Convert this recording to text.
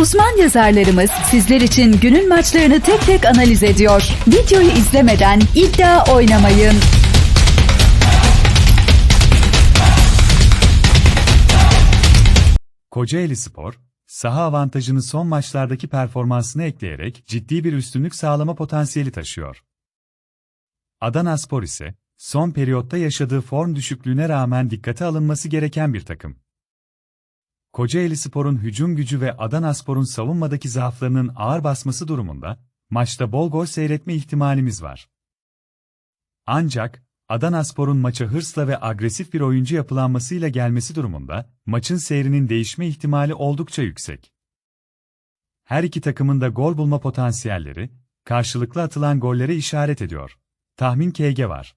Uzman yazarlarımız sizler için günün maçlarını tek tek analiz ediyor. Videoyu izlemeden iddia oynamayın. Kocaeli Spor, saha avantajını son maçlardaki performansına ekleyerek ciddi bir üstünlük sağlama potansiyeli taşıyor. Adana Spor ise, son periyotta yaşadığı form düşüklüğüne rağmen dikkate alınması gereken bir takım. Kocaeli Spor'un hücum gücü ve Adana Spor'un savunmadaki zaaflarının ağır basması durumunda, maçta bol gol seyretme ihtimalimiz var. Ancak, Adana Spor'un maça hırsla ve agresif bir oyuncu yapılanmasıyla gelmesi durumunda, maçın seyrinin değişme ihtimali oldukça yüksek. Her iki takımın da gol bulma potansiyelleri, karşılıklı atılan gollere işaret ediyor. Tahmin KG var.